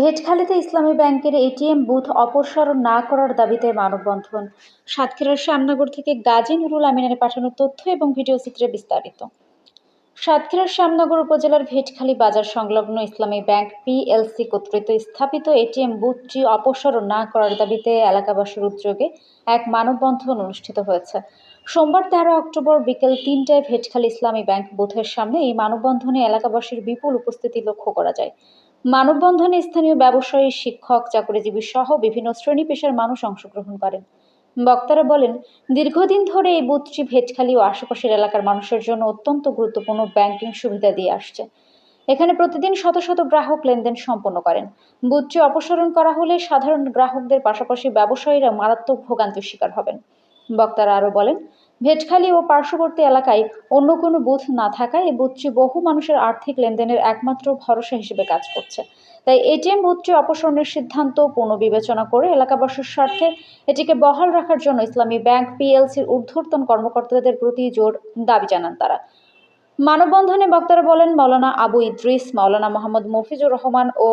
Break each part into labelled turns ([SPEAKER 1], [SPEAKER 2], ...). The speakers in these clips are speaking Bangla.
[SPEAKER 1] ভেটখালীতে ইসলামী ব্যাংকের এটিএম বুথ অপসারণ না করার দাবিতে মানববন্ধন। সাতক্ষীরার শ্যামনগর থেকে গাজী নুরুল আমিনের পাঠানো তথ্য এবং ভিডিও চিত্রে বিস্তারিত। সাতক্ষীরার শ্যামনগর উপজেলার ভেটখালী বাজার সংলগ্ন ইসলামী ব্যাংক পিএলসি কর্তৃক স্থাপিত এটিএম বুথটি অপসারণ না করার দাবিতে এলাকাবাসীর উদ্যোগে এক মানববন্ধন অনুষ্ঠিত হয়েছে। সোমবার তেরো অক্টোবর বিকেল তিনটায় ভেটখালী ইসলামী ব্যাংক বুথের সামনে এই মানববন্ধনে এলাকাবাসীর বিপুল উপস্থিতি লক্ষ্য করা যায়। মানববন্ধনে স্থানীয় ব্যবসায়ী, শিক্ষক, চাকরিজীবী সহ বিভিন্ন শ্রেণি পেশার মানুষ অংশগ্রহণ করেন। বক্তারা বলেন, দীর্ঘদিন ধরে এই বুথটি ভেটখালী ও আশেপাশের এলাকার মানুষের জন্য অত্যন্ত গুরুত্বপূর্ণ ব্যাংকিং সুবিধা দিয়ে আসছে। এখানে প্রতিদিন শত শত গ্রাহক লেনদেন সম্পন্ন করেন। বুথটি অপসারণ করা হলে সাধারণ গ্রাহকদের পাশাপাশি ব্যবসায়ীরা মারাত্মক ভোগান্তির শিকার হবেন। বক্তারা আরও বলেন ভেটখালী ও পার্শ্ববর্তী এলাকায় অন্য কোনো বুথ না থাকায় এই বুথটি বহু মানুষের আর্থিক লেনদেনের একমাত্র ভরসা হিসেবে কাজ করছে। তাই এটিএম বুথটি অপসারণের সিদ্ধান্ত পুনর্বিবেচনা করে এলাকাবাসীর স্বার্থে এটিকে বহাল রাখার জন্য ইসলামী ব্যাংক পিএলসির ঊর্ধ্বতন কর্মকর্তাদের প্রতি জোর দাবি জানান তারা। মানববন্ধনে বক্তারা বলেন, মাওলানা আবু ইদ্রিস, মাওলানা মোহাম্মদ মফিজুর রহমান ও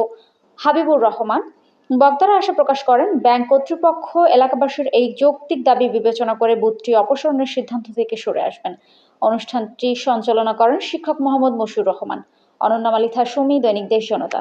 [SPEAKER 1] হাবিবুর রহমান বক্তারা আশা প্রকাশ করেন, ব্যাংক কর্তৃপক্ষ এলাকাবাসীর এই যৌক্তিক দাবি বিবেচনা করে বুথটি অপসারণের সিদ্ধান্ত থেকে সরে আসবেন। অনুষ্ঠানটি সঞ্চালনা করেন শিক্ষক মোহাম্মদ মশিউর রহমান। অনন্যা মালিথা, সুমি, দৈনিক দেশ জনতা।